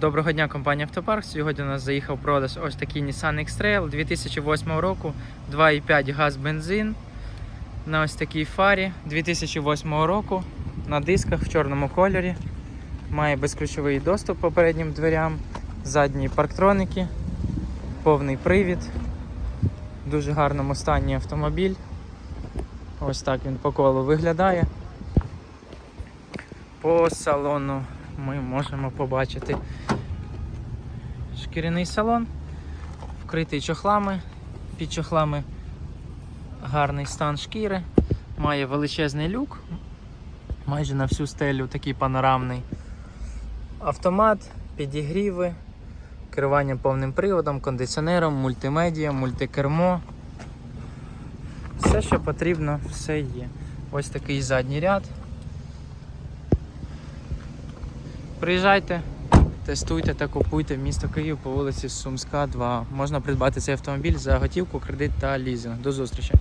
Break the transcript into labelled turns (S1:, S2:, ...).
S1: Доброго дня, компанія Автопарк. Сьогодні у нас заїхав продаж ось такий Nissan X-Trail 2008 року, 2,5 газ бензин на ось такій фарі 2008 року на дисках в чорному кольорі. Має безключовий доступ по переднім дверям, задні парктроники, повний привід. Дуже гарному стані автомобіль. Ось так він по колу виглядає. По салону ми можемо побачити шкіряний салон, вкритий чохлами. Під чохлами гарний стан шкіри, має величезний люк, майже на всю стелю такий панорамний автомат, підігріви, керування повним приводом, кондиціонером, мультимедіа, мультикермо. Все, що потрібно, все є. Ось такий задній ряд. Приїжджайте, тестуйте та купуйте місто Київ по вулиці Сумська, 2. Можна придбати цей автомобіль за готівку, кредит та лізинг. До зустрічі!